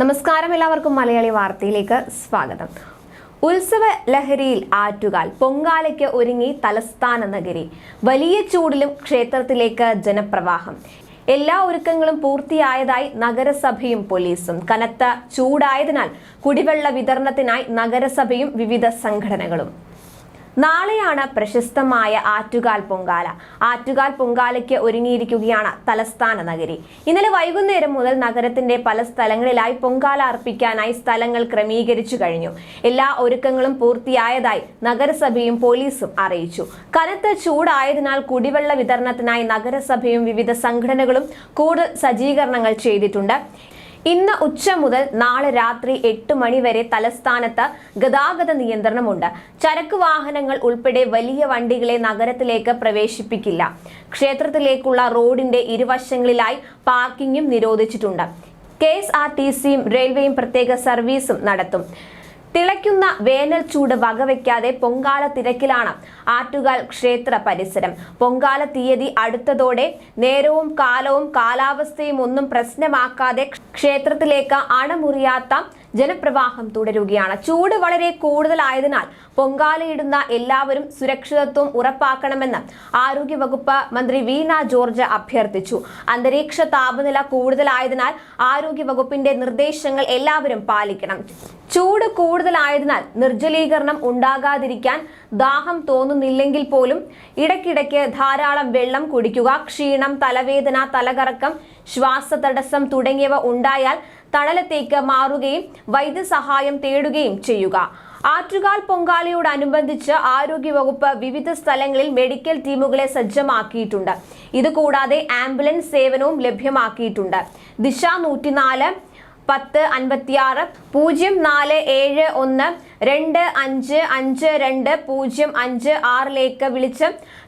നമസ്കാരം എല്ലാവർക്കും മലയാളി വാർത്തയിലേക്ക് സ്വാഗതം. ഉത്സവ ലഹരിയിൽ ആറ്റുകാൽ പൊങ്കാലയ്ക്ക് ഒരുങ്ങി തലസ്ഥാന നഗരി വലിയ ചൂടിലും ക്ഷേത്രത്തിലേക്ക് ജനപ്രവാഹം. എല്ലാ ഒരുക്കങ്ങളും പൂർത്തിയായതായി നഗരസഭയും പോലീസും. കനത്ത ചൂടായതിനാൽ കുടിവെള്ള വിതരണത്തിനായി നഗരസഭയും വിവിധ സംഘടനകളും. നാളെയാണ് പ്രശസ്തമായ ആറ്റുകാൽ പൊങ്കാല. ആറ്റുകാൽ പൊങ്കാലയ്ക്ക് ഒരുങ്ങിയിരിക്കുകയാണ് തലസ്ഥാന നഗരി. ഇന്നലെ വൈകുന്നേരം മുതൽ നഗരത്തിന്റെ പല സ്ഥലങ്ങളിലായി പൊങ്കാല അർപ്പിക്കാനായി സ്ഥലങ്ങൾ ക്രമീകരിച്ചു കഴിഞ്ഞു. എല്ലാ ഒരുക്കങ്ങളും പൂർത്തിയായതായി നഗരസഭയും പോലീസും അറിയിച്ചു. കനത്ത ചൂടായതിനാൽ കുടിവെള്ള വിതരണത്തിനായി നഗരസഭയും വിവിധ സംഘടനകളും കൂടുതൽ സജ്ജീകരണങ്ങൾ ചെയ്തിട്ടുണ്ട്. ഇന്ന് ഉച്ച മുതൽ നാളെ രാത്രി എട്ട് മണി വരെ തലസ്ഥാനത്ത് ഗതാഗത നിയന്ത്രണമുണ്ട്. ചരക്ക് വാഹനങ്ങൾ ഉൾപ്പെടെ വലിയ വണ്ടികളെ നഗരത്തിലേക്ക് പ്രവേശിപ്പിക്കില്ല. ക്ഷേത്രത്തിലേക്കുള്ള റോഡിന്റെ ഇരുവശങ്ങളിലായി പാർക്കിംഗും നിരോധിച്ചിട്ടുണ്ട്. കെ എസ് ആർ ടി സിയും റെയിൽവേയും പ്രത്യേക സർവീസും നടത്തും. തിളയ്ക്കുന്ന വേനൽ ചൂട് വകവയ്ക്കാതെ പൊങ്കാല തിരക്കിലാണ് ആറ്റുകാൽ ക്ഷേത്ര പരിസരം. പൊങ്കാല തീയതി അടുത്തതോടെ നേരവും കാലവും കാലാവസ്ഥയും ഒന്നും പ്രശ്നമാക്കാതെ ക്ഷേത്രത്തിലേക്ക് അണമുറിയാത്ത ജനപ്രവാഹം തുടരുകയാണ്. ചൂട് വളരെ കൂടുതലായതിനാൽ പൊങ്കാലയിടുന്ന എല്ലാവരും സുരക്ഷിതത്വം ഉറപ്പാക്കണമെന്ന് ആരോഗ്യവകുപ്പ് മന്ത്രി വീണ ജോർജ് അഭ്യർത്ഥിച്ചു. അന്തരീക്ഷ താപനില കൂടുതലായതിനാൽ ആരോഗ്യവകുപ്പിന്റെ നിർദ്ദേശങ്ങൾ എല്ലാവരും പാലിക്കണം. ചൂട് കൂടുതലായതിനാൽ നിർജലീകരണം ഉണ്ടാകാതിരിക്കാൻ ദാഹം തോന്നുന്നില്ലെങ്കിൽ പോലും ഇടയ്ക്കിടയ്ക്ക് ധാരാളം വെള്ളം കുടിക്കുക ക്ഷീണം തലവേദന തലകറക്കം ശ്വാസതടസ്സം തുടങ്ങിയവ ഉണ്ടായാൽ തണലത്തേക്ക് മാറുകയും വൈദ്യസഹായം തേടുകയും ചെയ്യുക. ആറ്റുകാൽ പൊങ്കാലയോടനുബന്ധിച്ച് ആരോഗ്യവകുപ്പ് വിവിധ സ്ഥലങ്ങളിൽ മെഡിക്കൽ ടീമുകളെ സജ്ജമാക്കിയിട്ടുണ്ട്. ഇതുകൂടാതെ ആംബുലൻസ് സേവനവും ലഭ്യമാക്കിയിട്ടുണ്ട്. ദിശ നൂറ്റിനാല് പത്ത് അൻപത്തിയാറ് പൂജ്യം നാല് ഏഴ് ഒന്ന് രണ്ട് അഞ്ച് അഞ്ച് രണ്ട് പൂജ്യം അഞ്ച് ആറിലേക്ക് വിളിച്ച്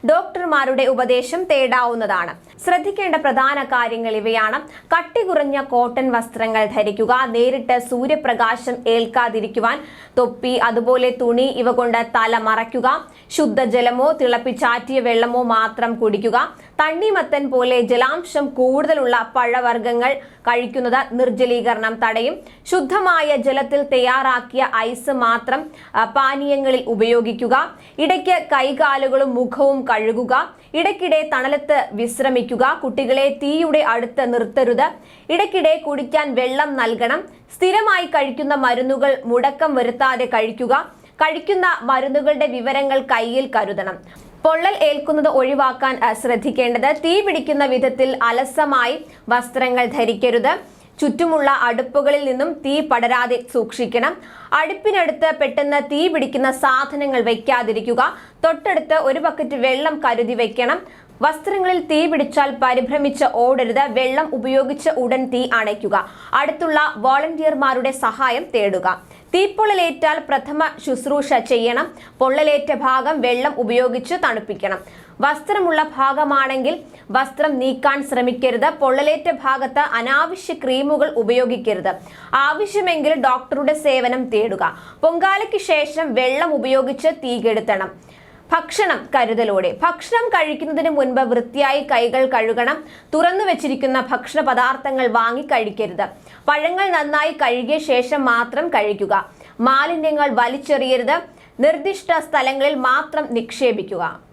ഡോക്ടർമാരുടെ ഉപദേശം തേടാവുന്നതാണ്. ശ്രദ്ധിക്കേണ്ട പ്രധാന കാര്യങ്ങൾ ഇവയാണ്. കട്ടി കുറഞ്ഞ കോട്ടൺ വസ്ത്രങ്ങൾ ധരിക്കുക നേരിട്ട് സൂര്യപ്രകാശം ഏൽക്കാതിരിക്കുവാൻ തൊപ്പി അതുപോലെ തുണി ഇവ കൊണ്ട് തല മറയ്ക്കുക ശുദ്ധജലമോ തിളപ്പിച്ചാറ്റിയ വെള്ളമോ മാത്രം കുടിക്കുക തണ്ണിമത്തൻ പോലെ ജലാംശം കൂടുതലുള്ള പഴവർഗങ്ങൾ കഴിക്കുന്നത് നിർജലീകരണം തടയും ശുദ്ധമായ ജലത്തിൽ തയ്യാറാക്കിയ ഐസ് മാത്രം ആ, പാനീയങ്ങളിൽ ഉപയോഗിക്കുക. ഇടയ്ക്ക് കൈകാലുകളും മുഖവും കഴുകുക. ഇടയ്ക്കിടെ തണലത്ത് വിശ്രമിക്കുക. കുട്ടികളെ തീയുടെ അടുത്ത് നിർത്തരുത്. ഇടയ്ക്കിടെ കുടിക്കാൻ വെള്ളം നൽകണം. സ്ഥിരമായി കഴിക്കുന്ന മരുന്നുകൾ മുടക്കം വരുത്താതെ കഴിക്കുക. കഴിക്കുന്ന മരുന്നുകളുടെ വിവരങ്ങൾ കയ്യിൽ കരുതണം. പൊള്ളൽ ഏൽക്കുന്നത് ഒഴിവാക്കാൻ ശ്രദ്ധിക്കേണ്ടത്. തീ പിടിക്കുന്ന വിധത്തിൽ അലസമായി വസ്ത്രങ്ങൾ ധരിക്കരുത്. ചുറ്റുമുള്ള അടുപ്പുകളിൽ നിന്നും തീ പടരാതെ സൂക്ഷിക്കണം. അടുപ്പിനടുത്ത് പെട്ടെന്ന് തീ പിടിക്കുന്ന സാധനങ്ങൾ വയ്ക്കാതിരിക്കുക. തൊട്ടടുത്ത് ഒരു ബക്കറ്റ് വെള്ളം കരുതി വെക്കണം വസ്ത്രങ്ങളിൽ തീ പിടിച്ചാൽ പരിഭ്രമിച്ച് ഓടരുത്. വെള്ളം ഉപയോഗിച്ച് ഉടൻ തീ അണയ്ക്കുക. അടുത്തുള്ള വോളണ്ടിയർമാരുടെ സഹായം തേടുക. തീപ്പൊള്ളലേറ്റാൽ പ്രഥമ ശുശ്രൂഷ ചെയ്യണം. പൊള്ളലേറ്റ ഭാഗം വെള്ളം ഉപയോഗിച്ച് തണുപ്പിക്കണം. വസ്ത്രമുള്ള ഭാഗമാണെങ്കിൽ വസ്ത്രം നീക്കാൻ ശ്രമിക്കരുത് പൊള്ളലേറ്റ ഭാഗത്ത് അനാവശ്യ ക്രീമുകൾ ഉപയോഗിക്കരുത്. ആവശ്യമെങ്കിൽ ഡോക്ടറുടെ സേവനം തേടുക. പൊങ്കാലയ്ക്ക് ശേഷം വെള്ളം ഉപയോഗിച്ച് തീ കെടുത്തണം. ഭക്ഷണം കരുതലോടെ. ഭക്ഷണം കഴിക്കുന്നതിന് മുൻപ് വൃത്തിയായി കൈകൾ കഴുകണം. തുറന്നു വെച്ചിരിക്കുന്ന ഭക്ഷണ പദാർത്ഥങ്ങൾ വാങ്ങി കഴിക്കരുത്. പഴങ്ങൾ നന്നായി കഴുകിയ ശേഷം മാത്രം കഴിക്കുക. മാലിന്യങ്ങൾ വലിച്ചെറിയരുത്. നിർദ്ദിഷ്ട സ്ഥലങ്ങളിൽ മാത്രം നിക്ഷേപിക്കുക.